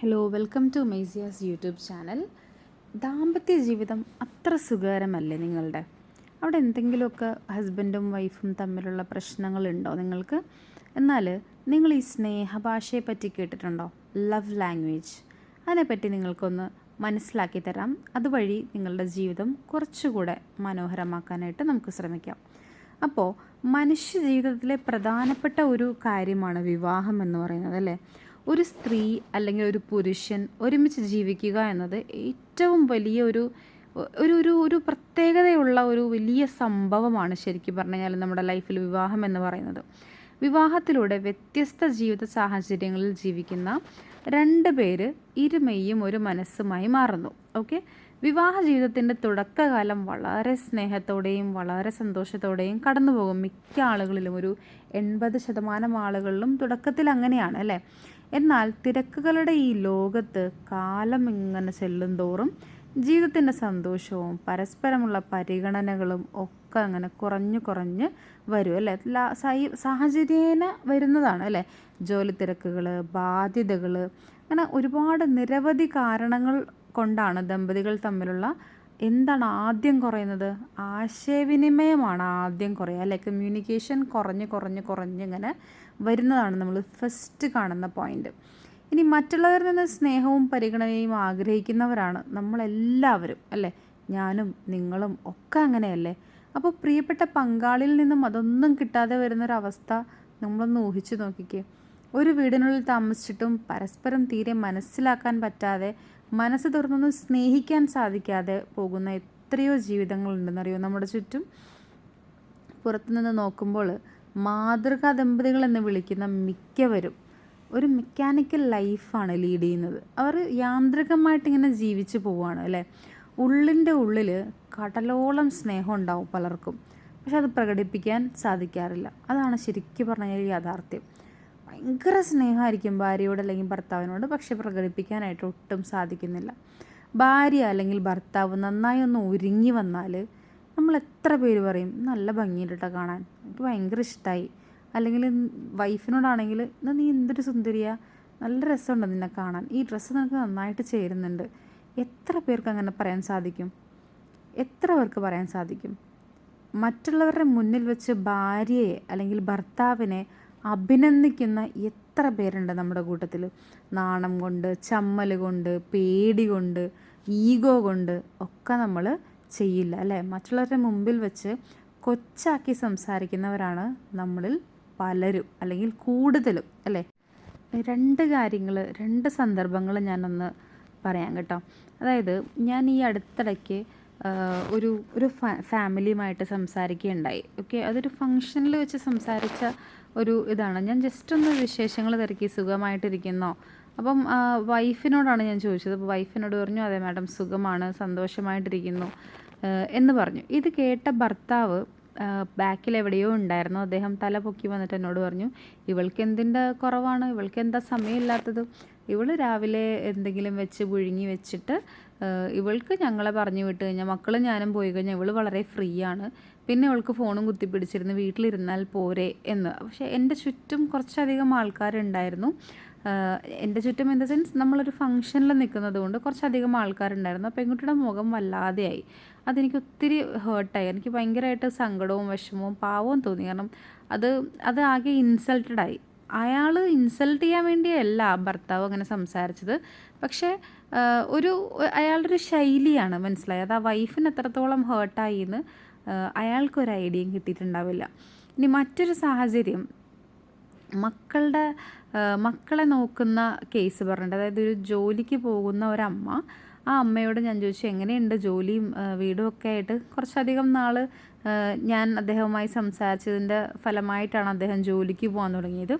Hello welcome to മെയ്സിയാസ് YouTube channel ദാമ്പത്യ ജീവിതം അത്ര സുഖകരമല്ലേ നിങ്ങളുടെ? അവിടെ എന്തെങ്കിലുമൊക്കെ ഹസ്ബൻഡും വൈഫും തമ്മിലുള്ള പ്രശ്നങ്ങളുണ്ടോ നിങ്ങൾക്ക്? എന്നാൽ നിങ്ങൾ ഈ സ്നേഹഭാഷയെ പറ്റി കേട്ടിട്ടുണ്ടോ? ലവ് ലാംഗ്വേജ് അതിനെപ്പറ്റി നിങ്ങൾക്കൊന്ന് മനസ്സിലാക്കി തരാം. അതുവഴി നിങ്ങളുടെ ജീവിതം കുറച്ചുകൂടെ മനോഹരമാക്കാനായിട്ട് നമുക്ക് ശ്രമിക്കാം. അപ്പോൾ മനുഷ്യ ജീവിതത്തിലെ പ്രധാനപ്പെട്ട ഒരു കാര്യമാണ് വിവാഹം എന്ന് പറയുന്നത് അല്ലേ? ഒരു സ്ത്രീ അല്ലെങ്കിൽ ഒരു പുരുഷൻ ഒരുമിച്ച് ജീവിക്കുക എന്നത് ഏറ്റവും വലിയ ഒരു ഒരു ഒരു ഒരു പ്രത്യേകതയുള്ള ഒരു വലിയ സംഭവമാണ് ശരിക്കും പറഞ്ഞു കഴിഞ്ഞാൽ നമ്മുടെ ലൈഫിൽ വിവാഹം എന്ന് പറയുന്നത്. വിവാഹത്തിലൂടെ വ്യത്യസ്ത ജീവിത സാഹചര്യങ്ങളിൽ ജീവിക്കുന്ന രണ്ട് പേര് ഇരുമെയ്യും ഒരു മനസ്സുമായി മാറുന്നു. ഓക്കെ? വിവാഹ ജീവിതത്തിന്റെ തുടക്കകാലം വളരെ സ്നേഹത്തോടെയും വളരെ സന്തോഷത്തോടെയും കടന്നു പോകും മിക്ക ആളുകളിലും ഒരു എൺപത് ശതമാനം ആളുകളിലും തുടക്കത്തിൽ അങ്ങനെയാണ് അല്ലേ? എന്നാൽ തിരക്കുകളുടെ ഈ ലോകത്ത് കാലം ഇങ്ങനെ ചെല്ലും തോറും ജീവിതത്തിന്റെ സന്തോഷവും പരസ്പരമുള്ള പരിഗണനകളും ഒക്കെ അങ്ങനെ കുറഞ്ഞു കുറഞ്ഞ് വരും അല്ലേ? സാഹചര്യേന വരുന്നതാണ് അല്ലേ? ജോലി തിരക്കുകൾ ബാധ്യതകൾ അങ്ങനെ ഒരുപാട് നിരവധി കാരണങ്ങൾ കൊണ്ടാണ് ദമ്പതികൾ തമ്മിലുള്ള എന്താണ് ആദ്യം കുറയുന്നത്? ആശയവിനിമയമാണ് ആദ്യം കുറയുക അല്ലെ? കമ്മ്യൂണിക്കേഷൻ കുറഞ്ഞ് കുറഞ്ഞ് കുറഞ്ഞ് ഇങ്ങനെ വരുന്നതാണ് നമ്മൾ ഫസ്റ്റ് കാണുന്ന പോയിന്റ് ഇനി മറ്റുള്ളവരിൽ നിന്ന് സ്നേഹവും പരിഗണനയും ആഗ്രഹിക്കുന്നവരാണ് നമ്മളെല്ലാവരും അല്ലേ? ഞാനും നിങ്ങളും ഒക്കെ അങ്ങനെയല്ലേ? അപ്പോൾ പ്രിയപ്പെട്ട പങ്കാളിയിൽ നിന്നും അതൊന്നും കിട്ടാതെ വരുന്നൊരവസ്ഥ നമ്മളൊന്ന് ഊഹിച്ചു നോക്കിക്കേ. ഒരു വീടിനുള്ളിൽ താമസിച്ചിട്ടും പരസ്പരം തീരെ മനസ്സിലാക്കാൻ പറ്റാതെ മനസ്സ് തുറന്നൊന്നും സ്നേഹിക്കാൻ സാധിക്കാതെ പോകുന്ന എത്രയോ ജീവിതങ്ങളുണ്ടെന്നറിയോ? നമ്മുടെ ചുറ്റും പുറത്തുനിന്ന് നോക്കുമ്പോൾ മാതൃകാ ദമ്പതികൾ എന്ന് വിളിക്കുന്ന മിക്കവരും ഒരു മെക്കാനിക്കൽ ലൈഫാണ് ലീഡ് ചെയ്യുന്നത്. അവർ യാന്ത്രികമായിട്ട് ഇങ്ങനെ ജീവിച്ചു പോവുകയാണ് അല്ലേ? ഉള്ളിന്റെ ഉള്ളിൽ കടലോളം സ്നേഹം ഉണ്ടാവും പലർക്കും. പക്ഷെ അത് പ്രകടിപ്പിക്കാൻ സാധിക്കാറില്ല. അതാണ് ശരിക്കും പറഞ്ഞ യാഥാർത്ഥ്യം. ഭയങ്കര സ്നേഹമായിരിക്കും ഭാര്യയോട് അല്ലെങ്കിൽ ഭർത്താവിനോട് പക്ഷെ പ്രകടിപ്പിക്കാനായിട്ട് ഒട്ടും സാധിക്കുന്നില്ല. ഭാര്യ അല്ലെങ്കിൽ ഭർത്താവ് നന്നായി ഒന്ന് ഒരുങ്ങി വന്നാൽ നമ്മൾ എത്ര പേര് പറയും? നല്ല ഭംഗിയിട്ടാ കാണാൻ. എനിക്ക് ഭയങ്കര ഇഷ്ടമായി അല്ലെങ്കിൽ വൈഫിനോടാണെങ്കിൽ ഇന്ന് നീ എന്തൊരു സുന്ദരിയാ? നല്ല രസമുണ്ട് നിന്നെ കാണാൻ? ഈ ഡ്രസ്സ് നിനക്ക് നന്നായിട്ട് ചേരുന്നുണ്ട്. എത്ര പേർക്ക് അങ്ങനെ പറയാൻ സാധിക്കും? എത്ര പേർക്ക് പറയാൻ സാധിക്കും? മറ്റുള്ളവരുടെ മുന്നിൽ വെച്ച് ഭാര്യയെ അല്ലെങ്കിൽ ഭർത്താവിനെ അഭിനന്ദിക്കുന്ന എത്ര പേരുണ്ട് നമ്മുടെ കൂട്ടത്തിൽ. നാണം കൊണ്ട് ചമ്മൽ കൊണ്ട് പേടി കൊണ്ട് ഈഗോ കൊണ്ട് ഒക്കെ നമ്മൾ ചെയ്യില്ല അല്ലേ? മറ്റുള്ളവരുടെ മുമ്പിൽ വെച്ച് കൊച്ചാക്കി സംസാരിക്കുന്നവരാണ് നമ്മളിൽ പലരും അല്ലെങ്കിൽ കൂടുതലും അല്ലേ? രണ്ട് കാര്യങ്ങൾ രണ്ട് സന്ദർഭങ്ങൾ ഞാനൊന്ന് പറയാം കേട്ടോ. അതായത് ഞാൻ ഈ അടുത്തിടയ്ക്ക് ഒരു ഒരു ഫാമിലിയുമായിട്ട് സംസാരിക്കുകയുണ്ടായി. ഓക്കെ അതൊരു ഫങ്ഷനിൽ വെച്ച് സംസാരിച്ച ഒരു ഇതാണ്. ഞാൻ ജസ്റ്റ് ഒന്ന് വിശേഷങ്ങൾ തിരക്കി സുഖമായിട്ടിരിക്കുന്നോ? അപ്പം വൈഫിനോടാണ് ഞാൻ ചോദിച്ചത്. അപ്പോൾ വൈഫിനോട് പറഞ്ഞു അതെ മാഡം സുഖമാണ് സന്തോഷമായിട്ടിരിക്കുന്നു. എന്ന് പറഞ്ഞു. ഇത് കേട്ട ഭർത്താവ് ബാക്കിൽ എവിടെയോ ഉണ്ടായിരുന്നു. അദ്ദേഹം തല പൊക്കി വന്നിട്ട് എന്നോട് പറഞ്ഞു ഇവൾക്ക് എന്തിന്റെ കുറവാണ്? ഇവൾക്ക് എന്താ സമയമില്ലാത്തത്? ഇവൾ രാവിലെ എന്തെങ്കിലും വെച്ച് പുഴുങ്ങി വെച്ചിട്ട് ഇവൾക്ക് ഞങ്ങളെ പറഞ്ഞു വിട്ട് കഴിഞ്ഞാൽ മക്കളും ഞാനും പോയി കഴിഞ്ഞാൽ ഇവൾ വളരെ ഫ്രീ ആണ് പിന്നെ ഇവൾക്ക് ഫോണും കുത്തിപ്പിടിച്ചിരുന്ന് വീട്ടിലിരുന്നാൽ പോരെ എന്ന്. പക്ഷേ എന്റെ ചുറ്റും കുറച്ചധികം ആൾക്കാരുണ്ടായിരുന്നു. എന്റെ ചുറ്റും ഇൻ ദ സെൻസ് നമ്മളൊരു ഫംഗ്ഷനിൽ നിൽക്കുന്നത് കൊണ്ട് കുറച്ചധികം ആൾക്കാരുണ്ടായിരുന്നു. അപ്പോൾ പെൺകുട്ടിയുടെ മുഖം വല്ലാതെയായി. അതെനിക്ക് ഒത്തിരി ഹേർട്ടായി എനിക്ക് ഭയങ്കരമായിട്ട് സങ്കടവും വിഷമവും പാവവും തോന്നി. കാരണം അത് അത് ആകെ ഇൻസൾട്ടഡ് ആയി. അയാൾ ഇൻസൾട്ട് ചെയ്യാൻ വേണ്ടിയല്ല ഭർത്താവ് അങ്ങനെ സംസാരിച്ചത്. പക്ഷേ ഒരു അയാളുടെ ഒരു ശൈലിയാണ് മനസ്സിലായത് ആ വൈഫിന് എത്രത്തോളം ഹേർട്ടായി എന്ന് അയാൾക്കൊരു ഐഡിയയും കിട്ടിയിട്ടുണ്ടാവില്ല. ഇനി മറ്റൊരു സാഹചര്യം. മക്കളുടെ മക്കളെ നോക്കുന്ന കേസ് പറഞ്ഞിട്ട് അതായത് ഒരു ജോലിക്ക് പോകുന്ന ഒരമ്മ ആ അമ്മയോട് ഞാൻ ചോദിച്ചു എങ്ങനെയുണ്ട് ജോലിയും വീടും ഒക്കെ ആയിട്ട്? കുറച്ചധികം നാൾ ഞാൻ അദ്ദേഹവുമായി സംസാരിച്ചതിന്റെ ഫലമായിട്ടാണ് അദ്ദേഹം ജോലിക്ക് പോകാൻ തുടങ്ങിയത്.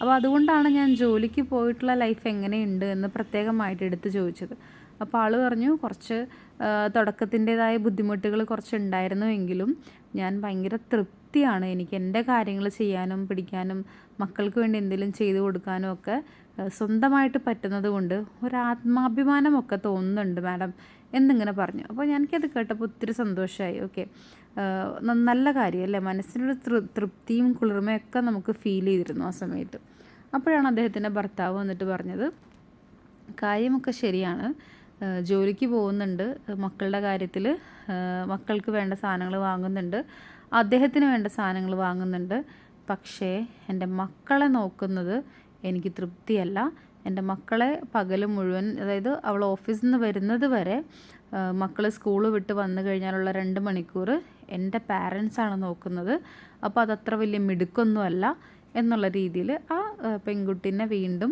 അപ്പോൾ അതുകൊണ്ടാണ് ഞാൻ ജോലിക്ക് പോയിട്ടുള്ള ലൈഫ് എങ്ങനെയുണ്ട് എന്ന് പ്രത്യേകമായിട്ട് എടുത്ത് ചോദിച്ചത്. അപ്പോൾ ആൾ പറഞ്ഞു കുറച്ച് തുടക്കത്തിന്റേതായ ബുദ്ധിമുട്ടുകൾ കുറച്ച് ഉണ്ടായിരുന്നുവെങ്കിലും ഞാൻ ഭയങ്കര തൃപ്തിയാണ് എനിക്ക് എന്റെ കാര്യങ്ങൾ ചെയ്യാനും പിടിക്കാനും മക്കൾക്ക് വേണ്ടി എന്തെങ്കിലും ചെയ്തു കൊടുക്കാനും ഒക്കെ സ്വന്തമായിട്ട് പറ്റുന്നത് കൊണ്ട് ഒരു ആത്മാഭിമാനമൊക്കെ തോന്നുന്നുണ്ട് മാഡം എന്നിങ്ങനെ പറഞ്ഞു. അപ്പോൾ എനിക്കത് കേട്ടപ്പോൾ ഒത്തിരി സന്തോഷമായി. ഓക്കെ. നല്ല കാര്യം അല്ലേ? മനസ്സിനൊരു തൃ- തൃപ്തിയും കുളിർമയൊക്കെ നമുക്ക് ഫീൽ ചെയ്തിരുന്നു ആ സമയത്ത്. അപ്പോഴാണ് അദ്ദേഹത്തിന്റെ ഭർത്താവ് വന്നിട്ട് പറഞ്ഞത് കാര്യമൊക്കെ ശരിയാണ്. ജോലിക്ക് പോകുന്നുണ്ട്. മക്കളുടെ കാര്യത്തിൽ മക്കൾക്ക് വേണ്ട സാധനങ്ങൾ വാങ്ങുന്നുണ്ട്. അദ്ദേഹത്തിന് വേണ്ട സാധനങ്ങൾ വാങ്ങുന്നുണ്ട്. പക്ഷേ എന്റെ മക്കളെ നോക്കുന്നത് എനിക്ക് തൃപ്തിയല്ല. എന്റെ മക്കളെ പകൽ മുഴുവൻ അതായത് അവൾ ഓഫീസിൽ നിന്ന് വരുന്നത് വരെ മക്കൾ സ്കൂൾ വിട്ട് വന്നു കഴിഞ്ഞാലുള്ള രണ്ട് മണിക്കൂർ എന്റെ പാരൻസാണ് നോക്കുന്നത്. അപ്പോൾ അതത്ര വലിയ മിടുക്കൊന്നുമല്ല എന്നുള്ള രീതിയിൽ ആ പെൺകുട്ടീനെ വീണ്ടും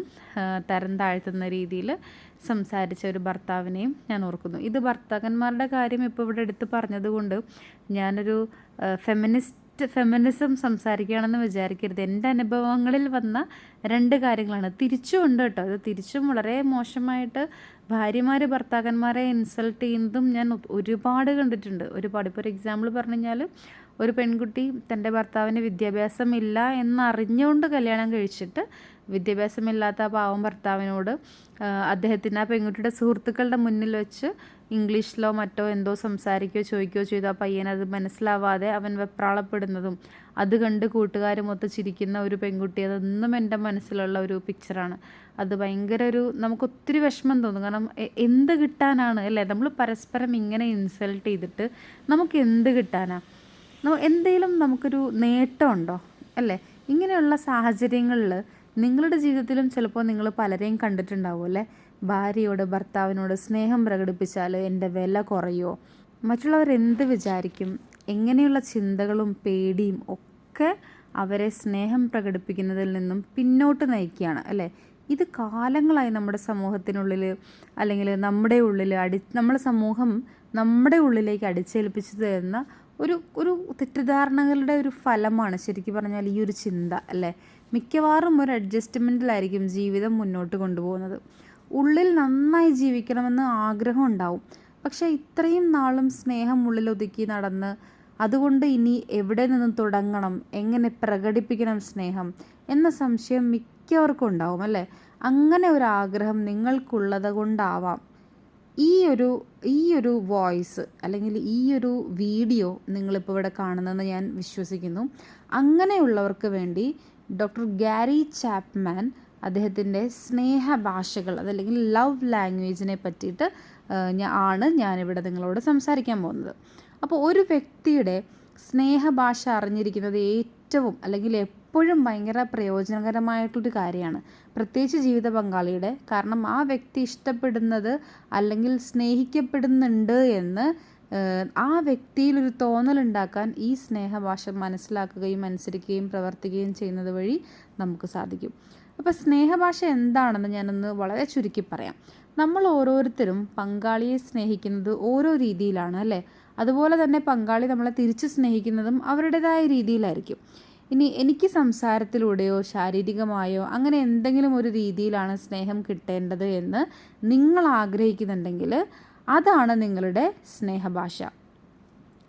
തരം താഴ്ത്തുന്ന രീതിയിൽ സംസാരിച്ച ഒരു ഭർത്താവിനെയും ഞാൻ ഓർക്കുന്നു. ഇത് ഭർത്താക്കന്മാരുടെ കാര്യം ഇപ്പോൾ ഇവിടെ എടുത്ത് പറഞ്ഞതുകൊണ്ട് ഞാനൊരു ഫെമിനിസ്റ്റ് ഫെമിനിസം സംസാരിക്കുകയാണെന്ന് വിചാരിക്കരുത്. എന്റെ അനുഭവങ്ങളിൽ വന്ന രണ്ട് കാര്യങ്ങളാണ്. തിരിച്ചുമുണ്ട് കേട്ടോ. അത് തിരിച്ചും വളരെ മോശമായിട്ട് ഭാര്യമാർ ഭർത്താക്കന്മാരെ ഇൻസൾട്ട് ചെയ്യുന്നതും ഞാൻ ഒരുപാട് കണ്ടിട്ടുണ്ട്. ഒരുപാട്. ഇപ്പോൾ ഒരു എക്സാമ്പിൾ പറഞ്ഞു കഴിഞ്ഞാൽ ഒരു പെൺകുട്ടി തന്റെ ഭർത്താവിന് വിദ്യാഭ്യാസമില്ല എന്നറിഞ്ഞുകൊണ്ട് കല്യാണം കഴിച്ചിട്ട് വിദ്യാഭ്യാസമില്ലാത്ത ആ പാവം ഭർത്താവിനോട് അദ്ദേഹത്തിന് ആ പെൺകുട്ടിയുടെ സുഹൃത്തുക്കളുടെ മുന്നിൽ വെച്ച് ഇംഗ്ലീഷിലോ മറ്റോ എന്തോ സംസാരിക്കുകയോ ചോദിക്കുകയോ ചെയ്തു. ആ പയ്യനത് മനസ്സിലാവാതെ അവൻ വെപ്രാളപ്പെടുന്നതും അത് കണ്ട് കൂട്ടുകാരുമൊത്ത് ചിരിക്കുന്ന ഒരു പെൺകുട്ടി അതൊന്നും എന്റെ മനസ്സിലുള്ള ഒരു പിക്ചറാണ് അത് ഭയങ്കര ഒരു നമുക്ക് ഒത്തിരി വിഷമം തോന്നും. കാരണം എന്ത് കിട്ടാനാണ്? അല്ലേ? നമ്മൾ പരസ്പരം ഇങ്ങനെ ഇൻസൾട്ട് ചെയ്തിട്ട് നമുക്ക് എന്ത് കിട്ടാനാണ് എന്തെങ്കിലും നമുക്കൊരു നേട്ടമുണ്ടോ? അല്ലേ? ഇങ്ങനെയുള്ള സാഹചര്യങ്ങളിൽ നിങ്ങളുടെ ജീവിതത്തിലും ചിലപ്പോൾ നിങ്ങൾ പലരെയും കണ്ടിട്ടുണ്ടാവും അല്ലേ? ഭാര്യയോട് ഭർത്താവിനോട് സ്നേഹം പ്രകടിപ്പിച്ചാൽ എന്റെ വില കുറയോ? മറ്റുള്ളവർ എന്ത് വിചാരിക്കും? എങ്ങനെയുള്ള ചിന്തകളും പേടിയും ഒക്കെ അവരെ സ്നേഹം പ്രകടിപ്പിക്കുന്നതിൽ നിന്നും പിന്നോട്ട് നയിക്കുകയാണ് അല്ലേ? ഇത് കാലങ്ങളായി നമ്മുടെ സമൂഹത്തിനുള്ളിൽ അല്ലെങ്കിൽ നമ്മുടെ ഉള്ളിൽ അടി നമ്മുടെ സമൂഹം നമ്മുടെ ഉള്ളിലേക്ക് അടിച്ചേൽപ്പിച്ചു തരുന്ന ഒരു ഒരു തെറ്റിദ്ധാരണകളുടെ ഒരു ഫലമാണ് ശരിക്കും പറഞ്ഞാൽ ഈ ഒരു ചിന്ത അല്ലേ? മിക്കവാറും ഒരു അഡ്ജസ്റ്റ്മെന്റിലായിരിക്കും ജീവിതം മുന്നോട്ട് കൊണ്ടുപോകുന്നത്. ഉള്ളിൽ നന്നായി ജീവിക്കണമെന്ന് ആഗ്രഹം ഉണ്ടാവും. പക്ഷേ ഇത്രയും നാളും സ്നേഹം ഉള്ളിൽ ഒതുക്കി നടന്ന് അതുകൊണ്ട് ഇനി എവിടെ നിന്ന് തുടങ്ങണം എങ്ങനെ പ്രകടിപ്പിക്കണം സ്നേഹം എന്ന സംശയം മിക്കവർക്കും ഉണ്ടാവും അല്ലേ? അങ്ങനെ ഒരു ആഗ്രഹം നിങ്ങൾക്കുള്ളത് കൊണ്ടാവാം. ഈ ഒരു ഈ ഒരു വോയിസ് അല്ലെങ്കിൽ ഈ ഒരു വീഡിയോ നിങ്ങളിപ്പോൾ ഇവിടെ കാണുന്നതെന്ന് ഞാൻ വിശ്വസിക്കുന്നു. അങ്ങനെയുള്ളവർക്ക് വേണ്ടി ഡോക്ടർ ഗാരി ചാപ്മാൻ അദ്ദേഹത്തിന്റെ സ്നേഹഭാഷകൾ അതല്ലെങ്കിൽ ലവ് ലാംഗ്വേജിനെ പറ്റിയിട്ട് ഞാൻ ആണ് ഞാനിവിടെ നിങ്ങളോട് സംസാരിക്കാൻ പോകുന്നത്. അപ്പോൾ ഒരു വ്യക്തിയുടെ സ്നേഹഭാഷ അറിഞ്ഞിരിക്കുന്നത് ഏറ്റവും അല്ലെങ്കിൽ എപ്പോഴും ഭയങ്കര പ്രയോജനകരമായിട്ടുള്ളൊരു കാര്യമാണ്. പ്രത്യേകിച്ച് ജീവിത പങ്കാളിയുടെ. കാരണം ആ വ്യക്തി ഇഷ്ടപ്പെടുന്നത് അല്ലെങ്കിൽ സ്നേഹിക്കപ്പെടുന്നുണ്ട് എന്ന് ആ വ്യക്തിയിൽ ഒരു തോന്നലുണ്ടാക്കാൻ ഈ സ്നേഹഭാഷ മനസ്സിലാക്കുകയും അനുസരിക്കുകയും പ്രവർത്തിക്കുകയും ചെയ്യുന്നത് വഴി നമുക്ക് സാധിക്കും. അപ്പോൾ സ്നേഹഭാഷ എന്താണെന്ന് ഞാനൊന്ന് വളരെ ചുരുക്കി പറയാം. നമ്മൾ ഓരോരുത്തരും പങ്കാളിയെ സ്നേഹിക്കുന്നത് ഓരോ രീതിയിലാണ് അല്ലേ? അതുപോലെ തന്നെ പങ്കാളി നമ്മളെ തിരിച്ച് സ്നേഹിക്കുന്നതും അവരുടേതായ രീതിയിലായിരിക്കും. ഇനി എനിക്ക് സംസാരത്തിലൂടെയോ ശാരീരികമായോ അങ്ങനെ എന്തെങ്കിലും ഒരു രീതിയിലാണ് സ്നേഹം കിട്ടേണ്ടത് എന്ന് നിങ്ങൾ ആഗ്രഹിക്കുന്നുണ്ടെങ്കിൽ അതാണ് നിങ്ങളുടെ സ്നേഹഭാഷ.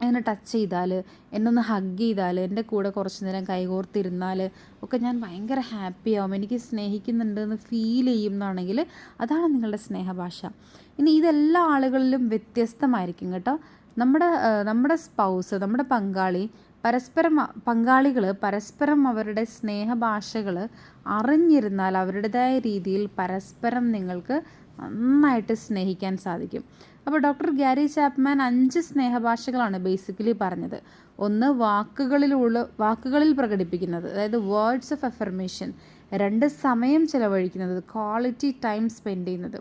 എന്നെ ടച്ച് ചെയ്താൽ എന്നൊന്ന് ഹഗ് ചെയ്താൽ എന്റെ കൂടെ കുറച്ച് നേരം കൈകോർത്തിരുന്നാൽ ഒക്കെ ഞാൻ ഭയങ്കര ഹാപ്പി ആവും. എനിക്ക് സ്നേഹിക്കുന്നുണ്ട് എന്ന് ഫീൽ ചെയ്യുന്നതാണെങ്കിൽ അതാണ് നിങ്ങളുടെ സ്നേഹഭാഷ. ഇനി ഇതെല്ലാ ആളുകളിലും വ്യത്യസ്തമായിരിക്കും കേട്ടോ. നമ്മുടെ നമ്മുടെ സ്പൗസ് നമ്മുടെ പങ്കാളി പരസ്പരം പങ്കാളികൾ പരസ്പരം അവരുടെ സ്നേഹഭാഷകൾ അറിഞ്ഞിരുന്നാൽ അവരുടേതായ രീതിയിൽ പരസ്പരം നിങ്ങൾക്ക് നന്നായിട്ട് സ്നേഹിക്കാൻ സാധിക്കും. അപ്പോൾ ഡോക്ടർ ഗ്യാരി ചാപ്മാൻ അഞ്ച് സ്നേഹഭാഷകളാണ് ബേസിക്കലി പറഞ്ഞത്. ഒന്ന് വാക്കുകളിലുള്ള വാക്കുകളിൽ പ്രകടിപ്പിക്കുന്നത് അതായത് വേർഡ്സ് ഓഫ് എഫർമേഷൻ രണ്ട് സമയം ചിലവഴിക്കുന്നത് ക്വാളിറ്റി ടൈം സ്പെൻഡ് ചെയ്യുന്നത്.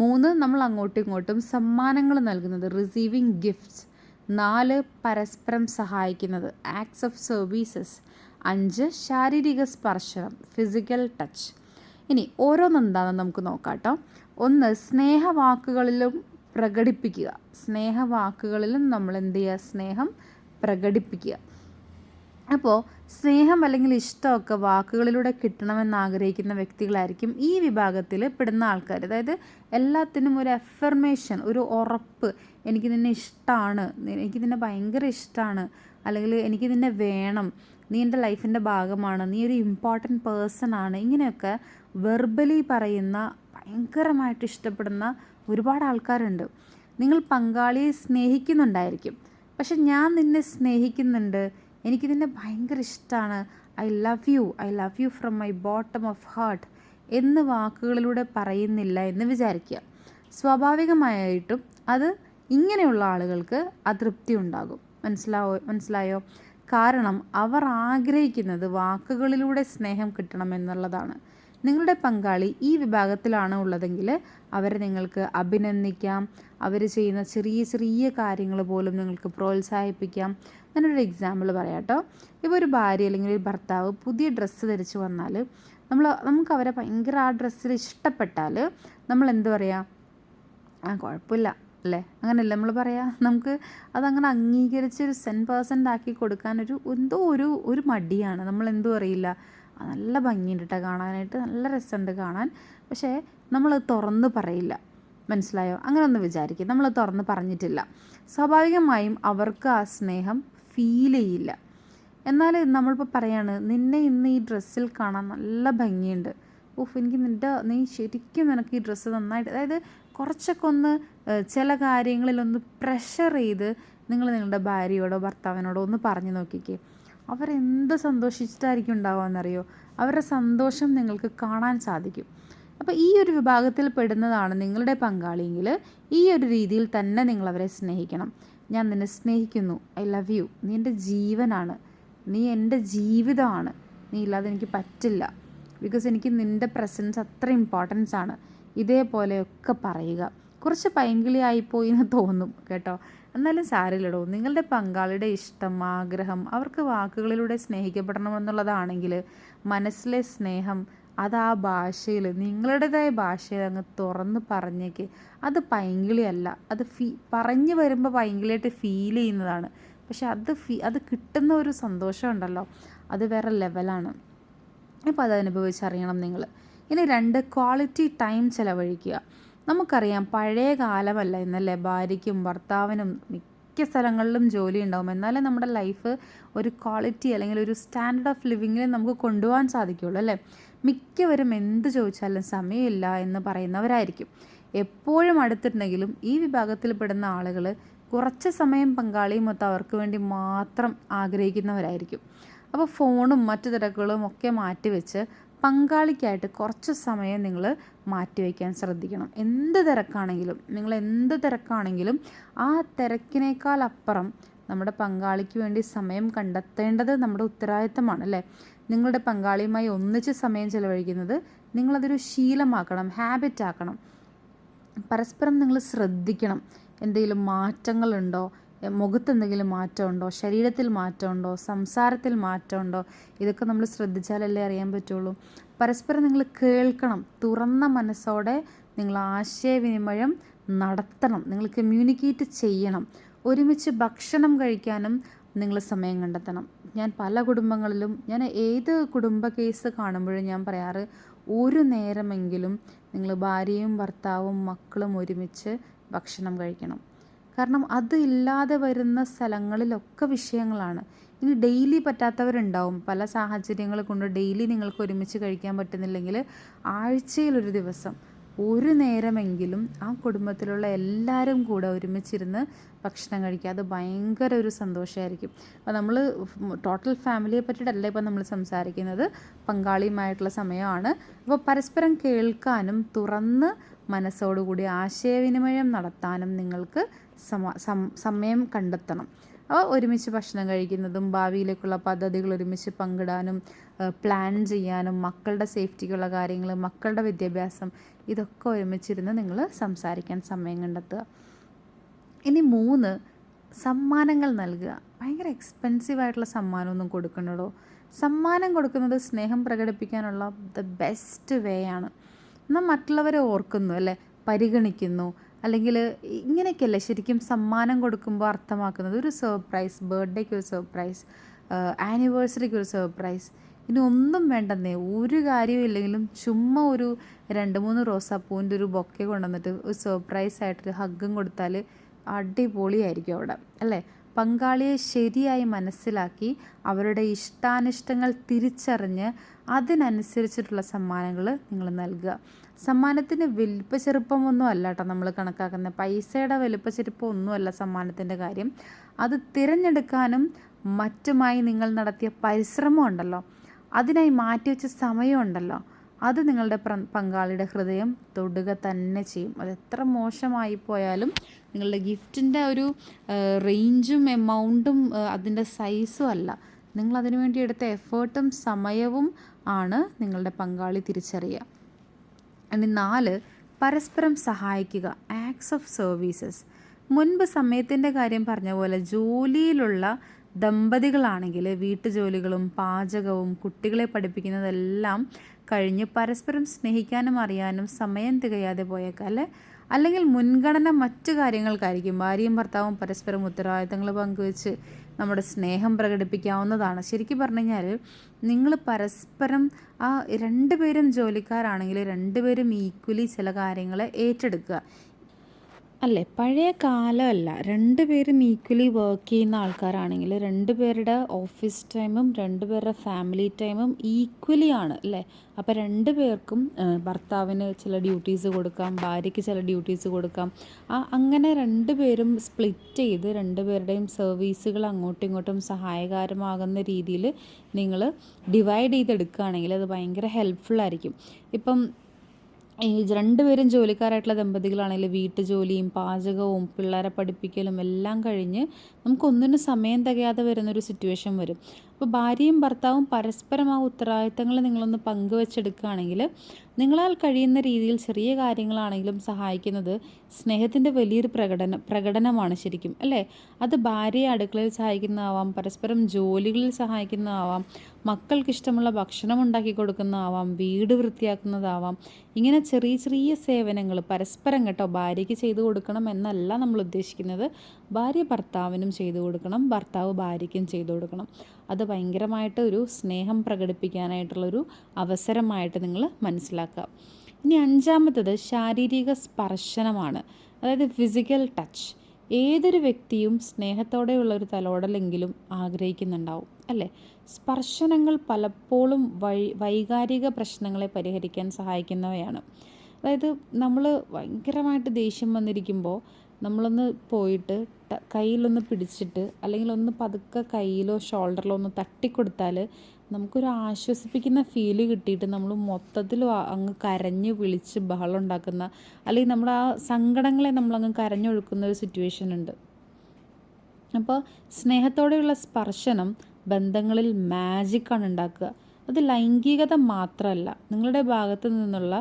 മൂന്ന് നമ്മൾ അങ്ങോട്ടും ഇങ്ങോട്ടും സമ്മാനങ്ങൾ നൽകുന്നത് റിസീവിങ് ഗിഫ്റ്റ്സ് നാല് പരസ്പരം സഹായിക്കുന്നത്. ആക്ട്സ് ഓഫ് സർവീസസ് അഞ്ച് ശാരീരിക സ്പർശനം. ഫിസിക്കൽ ടച്ച് ഇനി ഓരോന്നെന്താണെന്ന് നമുക്ക് നോക്കാം കേട്ടോ. ഒന്ന് സ്നേഹവാക്കുകളിലും പ്രകടിപ്പിക്കുക. സ്നേഹവാക്കുകളിലും നമ്മൾ എന്ത് ചെയ്യുക? സ്നേഹം പ്രകടിപ്പിക്കുക. അപ്പോൾ സ്നേഹം അല്ലെങ്കിൽ ഇഷ്ടമൊക്കെ വാക്കുകളിലൂടെ കിട്ടണമെന്ന് ആഗ്രഹിക്കുന്ന വ്യക്തികളായിരിക്കും ഈ വിഭാഗത്തിൽ പെടുന്ന ആൾക്കാർ അതായത് എല്ലാത്തിനും ഒരു അഫർമേഷൻ ഒരു ഉറപ്പ്. എനിക്ക് നിന്നെ ഇഷ്ടമാണ് എനിക്ക് നിന്നെ ഭയങ്കര ഇഷ്ടമാണ് അല്ലെങ്കിൽ എനിക്ക് നിന്നെ വേണം. നീ എന്റെ ലൈഫിന്റെ ഭാഗമാണ്. നീ ഒരു ഇമ്പോർട്ടന്റ് പേഴ്സൺ ആണ്. ഇങ്ങനെയൊക്കെ വെർബലി പറയുന്ന ഭയങ്കരമായിട്ട് ഇഷ്ടപ്പെടുന്ന ഒരുപാട് ആൾക്കാരുണ്ട്. നിങ്ങൾ പങ്കാളിയെ സ്നേഹിക്കുന്നുണ്ടായിരിക്കും. പക്ഷെ ഞാൻ നിന്നെ സ്നേഹിക്കുന്നുണ്ട്. എനിക്ക് നിന്നെ ഭയങ്കര ഇഷ്ടമാണ് I love you. I love you from my bottom of heart എന്ന് വാക്കുകളിലൂടെ പറയുന്നില്ല എന്ന് വിചാരിക്കുക. സ്വാഭാവികമായിട്ടും അത് ഇങ്ങനെയുള്ള ആളുകൾക്ക് അതൃപ്തി ഉണ്ടാകും. മനസ്സിലാവോ? മനസ്സിലായോ? കാരണം അവർ ആഗ്രഹിക്കുന്നത് വാക്കുകളിലൂടെ സ്നേഹം കിട്ടണം എന്നുള്ളതാണ്. നിങ്ങളുടെ പങ്കാളി ഈ വിഭാഗത്തിലാണ് ഉള്ളതെങ്കിൽ അവരെ നിങ്ങൾക്ക് അഭിനന്ദിക്കാം. അവർ ചെയ്യുന്ന ചെറിയ ചെറിയ കാര്യങ്ങൾ പോലും നിങ്ങൾക്ക് പ്രോത്സാഹിപ്പിക്കാം. ഞാനൊരു എക്സാമ്പിൾ പറയാം കേട്ടോ ഇപ്പോൾ ഒരു ഭാര്യ അല്ലെങ്കിൽ ഒരു ഭർത്താവ് പുതിയ ഡ്രസ്സ് ധരിച്ച് വന്നാൽ നമ്മൾ നമുക്ക് അവരെ ഭയങ്കര ആ ഡ്രസ്സിൽ ഇഷ്ടപ്പെട്ടാൽ നമ്മൾ എന്ത് പറയുക ആ കുഴപ്പമില്ല അല്ലേ? അങ്ങനെയല്ല നമ്മൾ പറയാ? നമുക്ക് അതങ്ങനെ അംഗീകരിച്ച് ഒരു സെൻ പേഴ്സന്റ് ആക്കി കൊടുക്കാനൊരു എന്തോ ഒരു ഒരു മടിയാണ്. നമ്മൾ എന്തോ അറിയില്ല നല്ല ഭംഗിയുണ്ട് കേട്ടോ കാണാനായിട്ട്. നല്ല രസമുണ്ട് കാണാൻ. പക്ഷേ നമ്മൾ തുറന്ന് പറയില്ല. മനസ്സിലായോ? അങ്ങനെ ഒന്ന് വിചാരിക്കും നമ്മൾ തുറന്ന് പറഞ്ഞിട്ടില്ല. സ്വാഭാവികമായും അവർക്ക് ആ സ്നേഹം ഫീൽ ചെയ്യില്ല. എന്നാൽ നമ്മളിപ്പോൾ പറയാണ് നിന്നെ ഇന്ന് ഈ ഡ്രസ്സിൽ കാണാൻ നല്ല ഭംഗിയുണ്ട്. ഓഫ് എനിക്ക് നിന്റെ നീ ശരിക്കും നിനക്ക് ഈ ഡ്രസ്സ് നന്നായിട്ട് അതായത് കുറച്ചൊക്കെ ഒന്ന് ചില കാര്യങ്ങളിലൊന്ന് പ്രഷർ ചെയ്ത് നിങ്ങൾ നിങ്ങളുടെ ഭാര്യയോടോ ഭർത്താവിനോടോ ഒന്ന് പറഞ്ഞു നോക്കിക്കേ. അവരെന്ത് സന്തോഷിച്ചിട്ടായിരിക്കും ഉണ്ടാവുകയെന്നറിയോ അവരുടെ സന്തോഷം നിങ്ങൾക്ക് കാണാൻ സാധിക്കും. അപ്പോൾ ഈ ഒരു വിഭാഗത്തിൽ പെടുന്നതാണ് നിങ്ങളുടെ പങ്കാളിയെങ്കിൽ ഈ ഒരു രീതിയിൽ തന്നെ നിങ്ങൾ അവരെ സ്നേഹിക്കണം. ഞാൻ നിന്നെ സ്നേഹിക്കുന്നു. I love you. നീ എന്റെ ജീവനാണ്. നീ എന്റെ ജീവിതമാണ്. നീ ഇല്ലാതെ എനിക്ക് പറ്റില്ല. ബിക്കോസ് എനിക്ക് നിന്റെ പ്രസൻസ് അത്ര ഇമ്പോർട്ടൻസ് ആണ്. ഇതേപോലെയൊക്കെ പറയുക. കുറച്ച് പൈങ്കിളിയായിപ്പോയി എന്ന് തോന്നും കേട്ടോ. എന്നാലും സാരില്ലടോ നിങ്ങളുടെ പങ്കാളിയുടെ ഇഷ്ടം ആഗ്രഹം അവർക്ക് വാക്കുകളിലൂടെ സ്നേഹിക്കപ്പെടണമെന്നുള്ളതാണെങ്കിൽ മനസ്സിലെ സ്നേഹം അത് ആ ഭാഷയിൽ നിങ്ങളുടേതായ ഭാഷയിൽ അങ്ങ് തുറന്ന് പറഞ്ഞേക്ക്. അത് പൈങ്കിളിയല്ല. അത് ഫീ പറഞ്ഞു വരുമ്പോൾ പൈങ്കിളിയായിട്ട് ഫീൽ ചെയ്യുന്നതാണ്. പക്ഷെ അത് ഫീ അത് കിട്ടുന്ന ഒരു സന്തോഷം ഉണ്ടല്ലോ. അത് വേറെ ലെവലാണ്. അപ്പോൾ അത് അനുഭവിച്ചറിയണം നിങ്ങൾ. ഇനി രണ്ട് ക്വാളിറ്റി ടൈം ചിലവഴിക്കുക. നമുക്കറിയാം പഴയ കാലമല്ല. ഇന്നലെ ഭാര്യയ്ക്കും ഭർത്താവിനും മിക്ക സ്ഥലങ്ങളിലും ജോലി ഉണ്ടാവും. എന്നാലേ നമ്മുടെ ലൈഫ് ഒരു ക്വാളിറ്റി അല്ലെങ്കിൽ ഒരു സ്റ്റാൻഡേർഡ് ഓഫ് ലിവിങ്ങിൽ നമുക്ക് കൊണ്ടുപോകാൻ സാധിക്കുകയുള്ളൂ അല്ലേ? മിക്കവരും എന്ത് ചോദിച്ചാലും സമയമില്ല എന്ന് പറയുന്നവരായിരിക്കും. എപ്പോഴും അടുത്തിട്ടുണ്ടെങ്കിലും ഈ വിഭാഗത്തിൽപ്പെടുന്ന ആളുകൾ കുറച്ച് സമയം പങ്കാളിയും മൊത്തം അവർക്ക് വേണ്ടി മാത്രം ആഗ്രഹിക്കുന്നവരായിരിക്കും. അപ്പോൾ ഫോണും മറ്റു തിരക്കുകളും ഒക്കെ മാറ്റിവെച്ച് പങ്കാളിക്കായിട്ട് കുറച്ച് സമയം നിങ്ങൾ മാറ്റിവെക്കാൻ ശ്രദ്ധിക്കണം. എന്ത് തിരക്കാണെങ്കിലും നിങ്ങൾ എന്ത് തിരക്കാണെങ്കിലും ആ തിരക്കിനേക്കാൾ അപ്പുറം നമ്മുടെ പങ്കാളിക്ക് വേണ്ടി സമയം കണ്ടെത്തേണ്ടത് നമ്മുടെ ഉത്തരവാദിത്തമാണ് അല്ലേ? നിങ്ങളുടെ പങ്കാളിയുമായി ഒന്നിച്ച് സമയം ചിലവഴിക്കുന്നത് നിങ്ങളതൊരു ശീലമാക്കണം ഹാബിറ്റ് ആക്കണം. പരസ്പരം നിങ്ങൾ ശ്രദ്ധിക്കണം. എന്തെങ്കിലും മാറ്റങ്ങളുണ്ടോ? മുഖത്ത് എന്തെങ്കിലും മാറ്റമുണ്ടോ? ശരീരത്തിൽ മാറ്റമുണ്ടോ? സംസാരത്തിൽ മാറ്റമുണ്ടോ? ഇതൊക്കെ നമ്മൾ ശ്രദ്ധിച്ചാലല്ലേ അറിയാൻ പറ്റുള്ളൂ. പരസ്പരം നിങ്ങൾ കേൾക്കണം. തുറന്ന മനസ്സോടെ നിങ്ങൾ ആശയവിനിമയം നടത്തണം. നിങ്ങൾ കമ്മ്യൂണിക്കേറ്റ് ചെയ്യണം. ഒരുമിച്ച് ഭക്ഷണം കഴിക്കാനും നിങ്ങൾ സമയം കണ്ടെത്തണം. ഞാൻ പല കുടുംബങ്ങളിലും ഞാൻ ഏത് കുടുംബ കേസ് കാണുമ്പോഴും ഞാൻ പറയാറ് ഒരു നേരമെങ്കിലും നിങ്ങൾ ഭാര്യയും ഭർത്താവും മക്കളും ഒരുമിച്ച് ഭക്ഷണം കഴിക്കണം. കാരണം അത് ഇല്ലാതെ വരുന്ന സ്ഥലങ്ങളിലൊക്കെ വിഷയങ്ങളാണ്. ഇനി ഡെയിലി പറ്റാത്തവരുണ്ടാവും. പല സാഹചര്യങ്ങൾ കൊണ്ട് ഡെയിലി നിങ്ങൾക്ക് ഒരുമിച്ച് കഴിക്കാൻ പറ്റുന്നില്ലെങ്കിൽ ആഴ്ചയിലൊരു ദിവസം. ഒരു നേരമെങ്കിലും ആ കുടുംബത്തിലുള്ള എല്ലാവരും കൂടെ ഒരുമിച്ചിരുന്ന് ഭക്ഷണം കഴിക്കുക. അത് ഭയങ്കര ഒരു സന്തോഷമായിരിക്കും അപ്പോൾ നമ്മൾ ടോട്ടൽ ഫാമിലിയെ പറ്റിയിട്ടല്ല ഇപ്പോൾ നമ്മൾ സംസാരിക്കുന്നത്. പങ്കാളിയുമായിട്ടുള്ള സമയമാണ്. അപ്പോൾ പരസ്പരം കേൾക്കാനും തുറന്ന് മനസ്സോടുകൂടി ആശയവിനിമയം നടത്താനും നിങ്ങൾക്ക് സമയം കണ്ടെത്തണം. അപ്പോൾ ഒരുമിച്ച് ഭക്ഷണം കഴിക്കുന്നതും ഭാവിയിലേക്കുള്ള പദ്ധതികൾ ഒരുമിച്ച് പങ്കിടാനും പ്ലാൻ ചെയ്യാനും മക്കളുടെ സേഫ്റ്റിക്കുള്ള കാര്യങ്ങൾ മക്കളുടെ വിദ്യാഭ്യാസം ഇതൊക്കെ ഒരുമിച്ചിരുന്ന് നിങ്ങൾ സംസാരിക്കാൻ സമയം കണ്ടെത്തുക. ഇനി മൂന്ന് സമ്മാനങ്ങൾ നൽകുക. ഭയങ്കര എക്സ്പെൻസീവ് ആയിട്ടുള്ള സമ്മാനമൊന്നും കൊടുക്കണല്ലോ സമ്മാനം കൊടുക്കുന്നത് സ്നേഹം പ്രകടിപ്പിക്കാനുള്ള ദ ബെസ്റ്റ് വേ ആണ്. എന്നാൽ മറ്റുള്ളവരെ ഓർക്കുന്നു അല്ലേ? പരിഗണിക്കുന്നു അല്ലെങ്കിൽ ഇങ്ങനെയൊക്കെയല്ലേ ശരിക്കും സമ്മാനം കൊടുക്കുമ്പോൾ അർത്ഥമാക്കുന്നത്? ഒരു സർപ്രൈസ് ബർത്ത്ഡേക്ക് ഒരു സർപ്രൈസ് ആനിവേഴ്സറിക്ക് ഒരു സർപ്രൈസ് ഇനി ഒന്നും വേണ്ടെന്നേ. ഒരു കാര്യവും ഇല്ലെങ്കിലും ചുമ്മാ ഒരു രണ്ട് മൂന്ന് റോസാപ്പൂവിന്റെ ഒരു ബൊക്കെ കൊണ്ടുവന്നിട്ട് ഒരു സർപ്രൈസ് ആയിട്ടൊരു ഹഗ്ഗും കൊടുത്താൽ അടിപൊളിയായിരിക്കും അവിടെ അല്ലേ? പങ്കാളിയെ ശരിയായി മനസ്സിലാക്കി അവരുടെ ഇഷ്ടാനിഷ്ടങ്ങൾ തിരിച്ചറിഞ്ഞ് അതിനനുസരിച്ചിട്ടുള്ള സമ്മാനങ്ങൾ നിങ്ങൾ നൽകുക. സമ്മാനത്തിന് വലിപ്പ ചെറുപ്പമൊന്നും അല്ല കേട്ടോ നമ്മൾ കണക്കാക്കുന്നത്. പൈസയുടെ വലിപ്പ ചെറുപ്പമൊന്നുമല്ല സമ്മാനത്തിന്റെ കാര്യം. അത് തിരഞ്ഞെടുക്കാനും മറ്റുമായി നിങ്ങൾ നടത്തിയ പരിശ്രമം ഉണ്ടല്ലോ. അതിനായി മാറ്റിവെച്ച സമയമുണ്ടല്ലോ അത് നിങ്ങളുടെ പങ്കാളിയുടെ ഹൃദയം തൊടുക തന്നെ ചെയ്യും. അത് എത്ര മോശമായി പോയാലും നിങ്ങളുടെ ഗിഫ്റ്റിന്റെ ഒരു റേഞ്ചും എമൗണ്ടും അതിന്റെ സൈസും അല്ല. നിങ്ങൾ അതിനു വേണ്ടി എടുത്ത എഫേർട്ടും സമയവും ആണ് നിങ്ങളുടെ പങ്കാളി തിരിച്ചറിയുക. ഇനി നാല് പരസ്പരം സഹായിക്കുക ആക്ട്സ് ഓഫ് സർവീസസ് മുൻപ് സമയത്തിന്റെ കാര്യം പറഞ്ഞ പോലെ ജോലിയിലുള്ള ദമ്പതികളാണെങ്കിൽ വീട്ടുജോലികളും പാചകവും കുട്ടികളെ പഠിപ്പിക്കുന്നതെല്ലാം കഴിഞ്ഞ് പരസ്പരം സ്നേഹിക്കാനും അറിയാനും സമയം തികയാതെ പോയേക്കാൽ അല്ലെങ്കിൽ മുൻഗണന മറ്റു കാര്യങ്ങൾക്കായിരിക്കും. ഭാര്യയും ഭർത്താവും പരസ്പരം ഉത്തരവാദിത്തങ്ങൾ പങ്കുവെച്ച് നമ്മുടെ സ്നേഹം പ്രകടിപ്പിക്കാവുന്നതാണ്. ശരിക്കും പറഞ്ഞു കഴിഞ്ഞാൽ നിങ്ങൾ പരസ്പരം ആ രണ്ടുപേരും ജോലിക്കാരാണെങ്കിൽ രണ്ടുപേരും ഈക്വലി ചില കാര്യങ്ങളെ ഏറ്റെടുക്കുക. അല്ലേ? പഴയ കാലമല്ല. രണ്ട് പേരും ഈക്വലി വർക്ക് ചെയ്യുന്ന ആൾക്കാരാണെങ്കിൽ രണ്ട് പേരുടെ ഓഫീസ് ടൈമും രണ്ട് പേരുടെ ഫാമിലി ടൈമും ഈക്വലി ആണ് അല്ലേ? അപ്പോൾ രണ്ട് പേർക്കും ഭർത്താവിന് ചില ഡ്യൂട്ടീസ് കൊടുക്കാം ഭാര്യയ്ക്ക് ചില ഡ്യൂട്ടീസ് കൊടുക്കാം. ആ അങ്ങനെ രണ്ട് പേരും സ്പ്ലിറ്റ് ചെയ്ത് രണ്ട് പേരുടെയും സർവീസുകൾ അങ്ങോട്ടും ഇങ്ങോട്ടും സഹായകരമാകുന്ന രീതിയിൽ നിങ്ങൾ ഡിവൈഡ് ചെയ്തെടുക്കുകയാണെങ്കിൽ അത് ഭയങ്കര ഹെൽപ്ഫുൾ ആയിരിക്കും. ഇപ്പം ഈ രണ്ടുപേരും ജോലിക്കാരായിട്ടുള്ള ദമ്പതികളാണെങ്കിൽ വീട്ടു ജോലിയും പാചകവും പിള്ളേരെ പഠിപ്പിക്കലും എല്ലാം കഴിഞ്ഞ് നമുക്കൊന്നിനും സമയം തികയാതെ വരുന്നൊരു സിറ്റുവേഷൻ വരും. അപ്പോൾ ഭാര്യയും ഭർത്താവും പരസ്പരം ആ ഉത്തരവാദിത്തങ്ങൾ നിങ്ങളൊന്ന് പങ്കുവെച്ചെടുക്കുകയാണെങ്കിൽ നിങ്ങളാൽ കഴിയുന്ന രീതിയിൽ ചെറിയ കാര്യങ്ങളാണെങ്കിലും സഹായിക്കുന്നത് സ്നേഹത്തിന്റെ വലിയൊരു പ്രകടനം പ്രകടനമാണ് ശരിക്കും അല്ലേ? അത് ഭാര്യയെ അടുക്കളയിൽ സഹായിക്കുന്നതാവാം പരസ്പരം ജോലികളിൽ സഹായിക്കുന്നതാവാം മക്കൾക്ക് ഇഷ്ടമുള്ള ഭക്ഷണം ഉണ്ടാക്കി കൊടുക്കുന്നതാവാം വീട് വൃത്തിയാക്കുന്നതാവാം ഇങ്ങനെ ചെറിയ ചെറിയ സേവനങ്ങൾ പരസ്പരം കേട്ടോ ഭാര്യയ്ക്ക് ചെയ്തു കൊടുക്കണം എന്നല്ല നമ്മൾ ഉദ്ദേശിക്കുന്നത്. ഭാര്യ ഭർത്താവിനും ചെയ്തു കൊടുക്കണം ഭർത്താവ് ഭാര്യയ്ക്കും ചെയ്തു കൊടുക്കണം. അത് ഭയങ്കരമായിട്ട് ഒരു സ്നേഹം പ്രകടിപ്പിക്കാനായിട്ടുള്ളൊരു അവസരമായിട്ട് നിങ്ങൾ മനസ്സിലാക്കുക. ഇനി അഞ്ചാമത്തത് ശാരീരിക സ്പർശനമാണ്. അതായത് ഫിസിക്കൽ ടച്ച് ഏതൊരു വ്യക്തിയും സ്നേഹത്തോടെയുള്ള ഒരു തലോടലെങ്കിലും ആഗ്രഹിക്കുന്നുണ്ടാവും അല്ലേ? സ്പർശനങ്ങൾ പലപ്പോഴും വൈ വൈകാരിക പ്രശ്നങ്ങളെ പരിഹരിക്കാൻ സഹായിക്കുന്നവയാണ്. അതായത് നമ്മൾ ഭയങ്കരമായിട്ട് ദേഷ്യം വന്നിരിക്കുമ്പോൾ നമ്മളൊന്ന് പോയിട്ട് കയ്യിലൊന്ന് പിടിച്ചിട്ട് അല്ലെങ്കിൽ ഒന്ന് പതുക്കെ കയ്യിലോ ഷോൾഡറിലോ ഒന്ന് തട്ടിക്കൊടുത്താൽ നമുക്കൊരു ആശ്വസിപ്പിക്കുന്ന ഫീൽ കിട്ടിയിട്ട് നമ്മൾ മൊത്തത്തിൽ അങ്ങ് കരഞ്ഞ് വിളിച്ച് ബഹളം ഉണ്ടാക്കുന്ന അല്ലെങ്കിൽ നമ്മുടെ ആ സങ്കടങ്ങളെ നമ്മളങ്ങ് കരഞ്ഞൊഴുക്കുന്ന ഒരു സിറ്റുവേഷൻ ഉണ്ട്. അപ്പോൾ സ്നേഹത്തോടെയുള്ള സ്പർശനം ബന്ധങ്ങളിൽ മാജിക്കാണ് ഉണ്ടാക്കുക. അത് ലൈംഗികത മാത്രമല്ല നിങ്ങളുടെ ഭാഗത്തു നിന്നുള്ള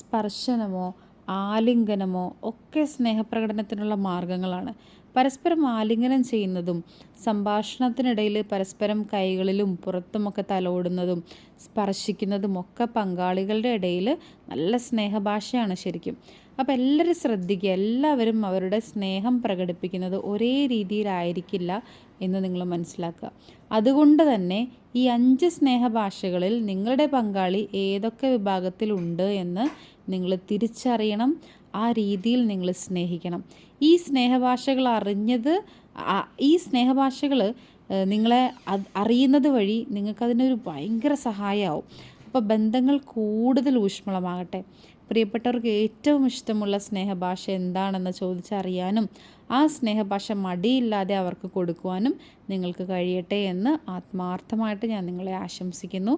സ്പർശനമോ ആലിംഗനമോ ഒക്കെ സ്നേഹപ്രകടനത്തിനുള്ള മാർഗങ്ങളാണ്. പരസ്പരം ആലിംഗനം ചെയ്യുന്നതും സംഭാഷണത്തിനിടയിൽ പരസ്പരം കൈകളിലും പുറത്തുമൊക്കെ തലോടുന്നതും സ്പർശിക്കുന്നതും ഒക്കെ പങ്കാളികളുടെ ഇടയിൽ നല്ല സ്നേഹഭാഷയാണ് ശരിക്കും. അപ്പോൾ എല്ലാവരും ശ്രദ്ധിക്കുക. എല്ലാവരും അവരുടെ സ്നേഹം പ്രകടിപ്പിക്കുന്നത് ഒരേ രീതിയിലായിരിക്കില്ല എന്ന് നിങ്ങൾ മനസ്സിലാക്കുക. അതുകൊണ്ട് തന്നെ ഈ അഞ്ച് സ്നേഹഭാഷകളിൽ നിങ്ങളുടെ പങ്കാളി ഏതൊക്കെ വിഭാഗത്തിലുണ്ട് എന്ന് നിങ്ങൾ തിരിച്ചറിയണം. ആ രീതിയിൽ നിങ്ങൾ സ്നേഹിക്കണം. ഈ സ്നേഹഭാഷകൾ അറിഞ്ഞത് ഈ സ്നേഹഭാഷകൾ നിങ്ങളെ അറിയുന്നത് വഴി നിങ്ങൾക്കതിനൊരു ഭയങ്കര സഹായമാവും. അപ്പോൾ ബന്ധങ്ങൾ കൂടുതൽ ഊഷ്മളമാകട്ടെ. പ്രിയപ്പെട്ടവർക്ക് ഏറ്റവും ഇഷ്ടമുള്ള സ്നേഹഭാഷ എന്താണെന്ന് ചോദിച്ചറിയാനും ആ സ്നേഹഭാഷ മടിയില്ലാതെ അവർക്ക് കൊടുക്കുവാനും നിങ്ങൾക്ക് കഴിയട്ടെ എന്ന് ആത്മാർത്ഥമായിട്ട് ഞാൻ നിങ്ങളെ ആശംസിക്കുന്നു.